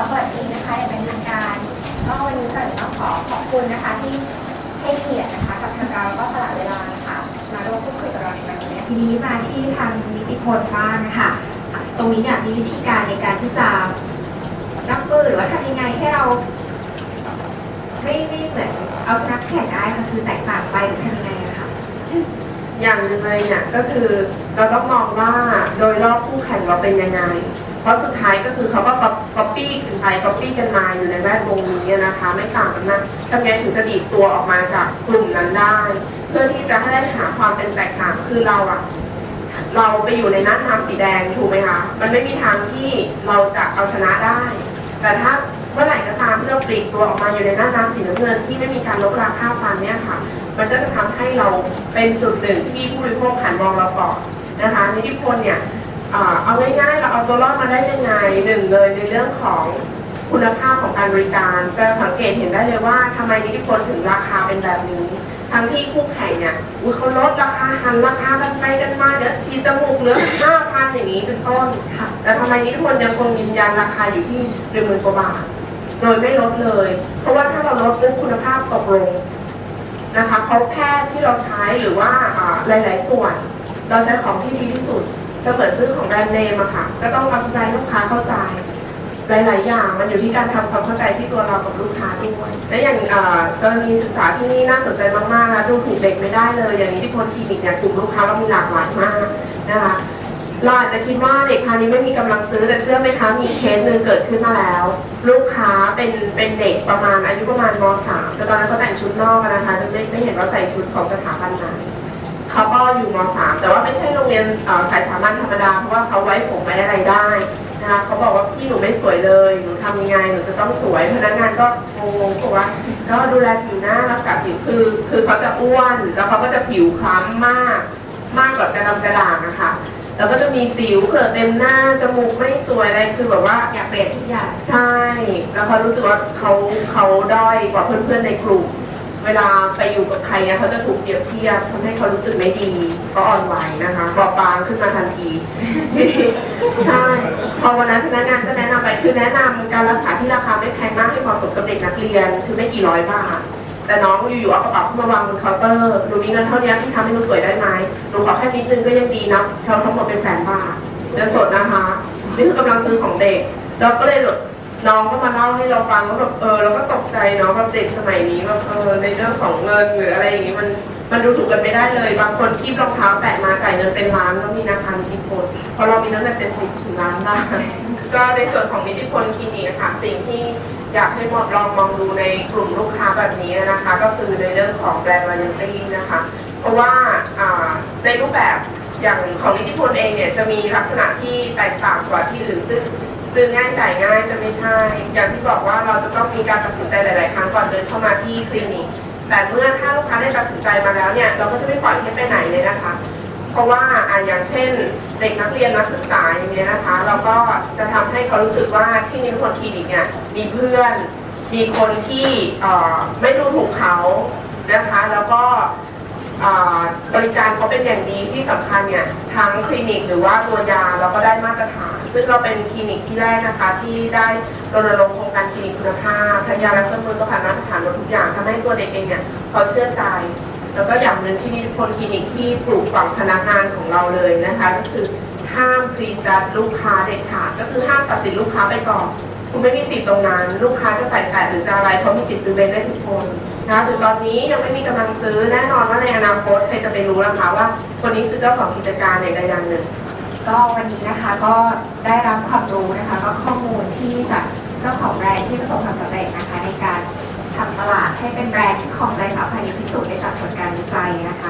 อเปิดทีนะคะอย่างเป็นทางการก็วันนี้ก่อนต้องขอขอบคุณนะคะที่ให้เกียรตินะคะกับทางการแล้วก็สละเวลานะคะมาร่วมพูดคุยกับเราในวันนี้ทีนี้มาที่ทางนิติพลบ้างนะคะอะตรงนี้เนี่ยมีวิธีการในการที่จะรับมือหรือว่าทำยังไงให้เรา ไม่ไม่เหมือนเอาชนะแข่งได้ค่ะคือแตกต่างไปหรือทำยังไงอะคะ อย่างหนึ่งเลยเนี่ยก็คือเราต้องมองว่าโดยรอบคู่แข่งเราเป็นยังไง เพราะสุดท้ายก็คือเขาก็ก๊อปปี้กันไปก๊อปปี้กันมาอยู่ในแวดวงนี้นะคะ ไม่ต่างกันมากทำไงถึงจะดีดตัวออกมาจากกลุ่มนั้นได้ เพื่อที่จะให้ได้หาความเป็นแตกต่างคือเราอะเราไปอยู่ในน่านน้ำสีแดงถูกไหมคะ มันไม่มีทางที่เราจะเอาชนะได้ แต่ถ้า เมื่อไหร่ก็ตามที่เราปลีกตัวออกมาอยู่ในน่านน้ำสีน้ำเงินที่ไม่มีการลบราค่าฟันเนี่ยค่ะ มันก็จะทำให้เราเป็นจุดหนึ่งที่ผู้บริโภคหันมองเราก่อนนะคะนิติพลเนี่ยอ่าเอาง่ายๆเราเอาตัวรอดมาได้ยังไงหนึ่งเลยในเรื่องของคุณภาพของการบริการจะสังเกตเห็นได้เลยว่าทำไมนิติพลถึงราคาเป็นแบบนี้ ทั้งที่คู่แข่งเนี่ยอุ๊ยเขาลดราคาหันราคากันไปกันมาเดี๋ยวชีจมูกเหลือห้าพันอย่างนี้เป็นต้นค่ะแต่ทำไมนิติพลยังคงยืนยันราคาอยู่ที่หนึ่งหมื่นกว่าบาท โดยไม่ลดเลย เพราะว่าถ้าเราลดเรื่องคุณภาพตกลงนะคะเพราะแค่ที่เราใช้หรือว่าอ่าหลาย ๆ ส่วน เราใช้ของที่ดีที่สุดเสมือนซื้อของแบรนด์เนมอะค่ะ ก็ต้องอธิบายให้ลูกค้าเข้าใจ หลาย ๆ อย่างมันอยู่ที่การทำความเข้าใจที่ตัวเรากับลูกค้าด้วย และอย่างเอ่อกรณีศึกษาที่นี่น่าสนใจมากๆนะดูถูกเด็กไม่ได้เลย อย่างนี้ที่คนคลินิกเนี่ยกลุ่มลูกค้าเรามีหลากหลายมากนะคะ เราอาจจะคิดว่าเด็กพานี้ไม่มีกำลังซื้อแต่เชื่อไหมคะมีเคสหนึ่งเกิดขึ้นมาแล้ว ลูกค้าเป็นเป็นเด็กประมาณอายุประมาณม .3 แต่ตอนนั้นเขาแต่งชุดนอกนะคะจะไม่ไม่เห็นว่าใส่ชุดของสถาบันไหนเขาก็อยู่ม .3 แต่ว่าไม่ใช่โรงเรียนสายสามัญธรรมดาเพราะว่าเขาไว้ผมไว้อะไรได้นะคะเขาบอกว่าพี่หนูไม่สวยเลยหนูทำยังไงหนูจะต้องสวยพนักงานก็งงๆบอกว่าก็ดูแลผิวหน้ารักษาสิวคือคือเขาจะอ้วนแล้วเขาก็จะผิวคล้ำมาก มากกว่ากระดำกระด่างอะค่ะ แล้วก็จะมีสิวเผื่อเต็มหน้าจมูกไม่สวยอะไรคือแบบว่า อยากเปลี่ยนทุกอย่าง ใช่ แล้วเขารู้สึกว่าเขาเขาด้อยกว่าเพื่อนๆในกลุ่ม เวลาไปอยู่กับใครเนี่ยเขาจะถูกเปรียบเทียบทำให้เขารู้สึกไม่ดีก็อ่อนไหวนะคะบอบบางขึ้นมาทันที ใช่ พอวันนั้นพนักงานก็แนะนำไปคือแนะนำการรักษาที่ราคาไม่แพงมากให้เหมาะสมกับเด็กนักเรียน คือไม่กี่ร้อยบาท แต่น้องอยู่ๆเอากระเป๋าขึ้นมาวางบนเคาน์เตอร์หนูมีเงินเท่านี้ที่ทำให้หนูสวยได้ไหมหนูขอแค่นิดนึงก็ยังดีนะทั้งทั้งหมดเป็นแสนบาทเงินสดนะคะนี่คือกำลังซื้อของเด็กแล้วก็เลยแบบน้องก็มาเล่าให้เราฟังว่าแบบเออเราก็ตกใจเนาะแบบเด็กสมัยนี้แบบเออในเรื่องของเงินหรืออะไรอย่างนี้มันมันดูถูกกันไม่ได้เลย บางคนคีบรองเท้าแตะมาจ่ายเงินเป็นล้านแล้วมีนาคารนิติพลเพราะเรามีตั้งแต่เจ็ดสิบถึงล้านได้ ก็ในส่วนของนิติพลคลินิกนะคะสิ่งที่อยากให้มองลองมองดูในกลุ่มลูกค้าแบบนี้นะคะ ก็คือในเรื่องของแบรนด์วาเลนตี้นะคะ เพราะว่าอ่าในรูปแบบอย่างของนิติพลเองเนี่ยจะมีลักษณะที่แตกต่างกว่าที่อื่นซึ่งซื้อง่ายจ่ายง่ายจะไม่ใช่ อย่างที่บอกว่าเราจะต้องมีการตัดสินใจหลาย ๆ ครั้งก่อนเดินเข้ามาที่คลินิกแต่เมื่อถ้าลูกค้าได้ตัดสินใจมาแล้วเนี่ยเราก็จะไม่ปล่อยให้ไปไหนเลยนะคะ เพราะว่าอะอย่างเช่นเด็กนักเรียนนักศึกษาอย่างเงี้ยนะคะ เราก็จะทำให้เขารู้สึกว่าที่นิพนธ์คลินิกเนี่ยมีเพื่อน มีคนที่ไม่ดูถูกเขานะคะ แล้วก็บริการเขาเป็นอย่างดีที่สำคัญเนี่ยทั้งคลินิกหรือว่าตัวยาเราก็ได้มาตรฐาน ซึ่งเราเป็นคลินิกที่แรกนะคะ ที่ได้รณรงค์โครงการคลินิกคุณภาพทั้งยาและเครื่องมือก็ผ่านมาตรฐานหมดทุกอย่างทำให้ตัวเด็กเองเนี่ยเขาเชื่อใจ แล้วก็อย่างหนึ่งที่นิพนคลินิกที่ปลูกฝังพนักงานของเราเลยนะคะ ก็คือห้ามพรีจัดลูกค้าเด็ดขาดก็คือห้ามตัดสินลูกค้าไปก่อนคุณไม่มีสิทธิ์ตรงนั้น ลูกค้าจะใส่แปดหรือจะอะไรเขามีสิทธิ์ซื้อเบนได้ทุกคนนะคะถึงตอนนี้ยังไม่มีกำลังซื้อแน่นอนว่าในอนาคตใครจะไปรู้นะคะว่าคนนี้คือเจ้าของกิจการอย่างใดอย่างหนึ่ง ก็วันนี้นะคะก็ได้รับความรู้นะคะก็ข้อมูลที่จากเจ้าของแบรนด์ที่ประสบความสำเร็จนะคะในการทำตลาดให้เป็นแบรนด์ที่ของใจสาวไทยพิสูจน์ในส นะคะ